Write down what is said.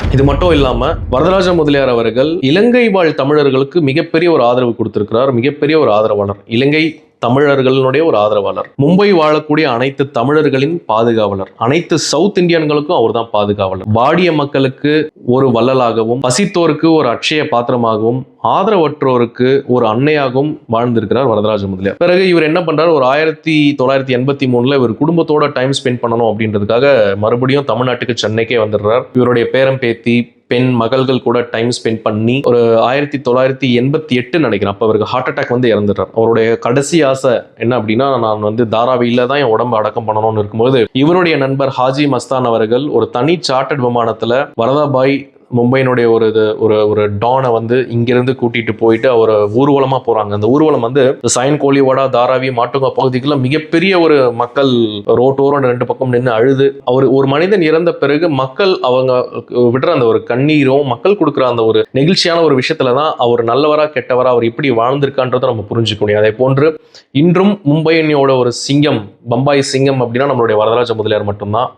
இது மட்டும் இல்லாம வரதராஜ முதலியார் அவர்கள் இலங்கை வாழ் தமிழர்களுக்கு மிகப்பெரிய ஒரு ஆதரவு கொடுத்திருக்கிறார் மிகப்பெரிய ஒரு ஆதரவாளர். இலங்கை தமிழர்களுடைய ஒரு ஆதரவாளர். மும்பை வாழக்கூடிய அனைத்து தமிழர்களின் பாதுகாவலர். அனைத்து சவுத் இந்தியன்களுக்கும் அவர் தான் பாதுகாவலர். வாடிய மக்களுக்கு ஒரு வள்ளலாகவும் பசித்தோருக்கு ஒரு அட்சய பாத்திரமாகவும் ஆதரவற்றோருக்கு ஒரு அன்னையாகவும் வாழ்ந்திருக்கிறார் வரதராஜ முதலியார். பிறகு இவர் என்ன பண்றாரு? ஒரு ஆயிரத்தி தொள்ளாயிரத்தி எண்பத்தி மூணுல இவர் குடும்பத்தோட டைம் ஸ்பெண்ட் பண்ணணும் அப்படின்றதுக்காக மறுபடியும் தமிழ்நாட்டுக்கு சென்னைக்கே வந்துடுறார். இவருடைய பேரம் பேத்தி பெண் மகள்கள் கூட டைம் ஸ்பெண்ட் பண்ணி ஒரு ஆயிரத்தி தொள்ளாயிரத்தி எண்பத்தி எட்டு நினைக்கிறேன். அப்போ அவருக்கு ஹார்ட் அட்டாக் வந்து இறந்துட்டார். அவருடைய கடைசி ஆசை என்ன அப்படின்னா நான் வந்து தாராவியில தான் என் உடம்பு அடக்கம் பண்ணணும்னு இருக்கும்போது இவருடைய நண்பர் ஹாஜி மஸ்தான் அவர்கள் ஒரு தனி சார்ட்டட் விமானத்தில் வரதாபாய் மும்பையினுடைய ஒரு இது ஒரு ஒரு டானை வந்து இங்கிருந்து கூட்டிட்டு போயிட்டு அவர் ஊர்வலமாக போகிறாங்க அந்த ஊர்வலம் வந்து சைன் கோலிவாடா தாராவி மாட்டுங்கா பகுதிக்குள்ள மிகப்பெரிய ஒரு மக்கள் ரோட்டோரம் ரெண்டு பக்கம் நின்று அழுது. அவர் ஒரு மனிதன் இறந்த பிறகு மக்கள் அவங்க விடுற அந்த ஒரு கண்ணீரும் மக்கள் கொடுக்குற அந்த ஒரு நெகிழ்ச்சியான ஒரு விஷயத்துல தான் அவர் நல்லவரா கெட்டவரா அவர் இப்படி வாழ்ந்திருக்கான்றதை நம்ம புரிஞ்சுக்க முடியும். அதே போன்று இன்றும் மும்பையினோட ஒரு சிங்கம் பம்பாய் சிங்கம் அப்படின்னா நம்மளுடைய வரதராஜ முதலியார் மட்டும்தான்.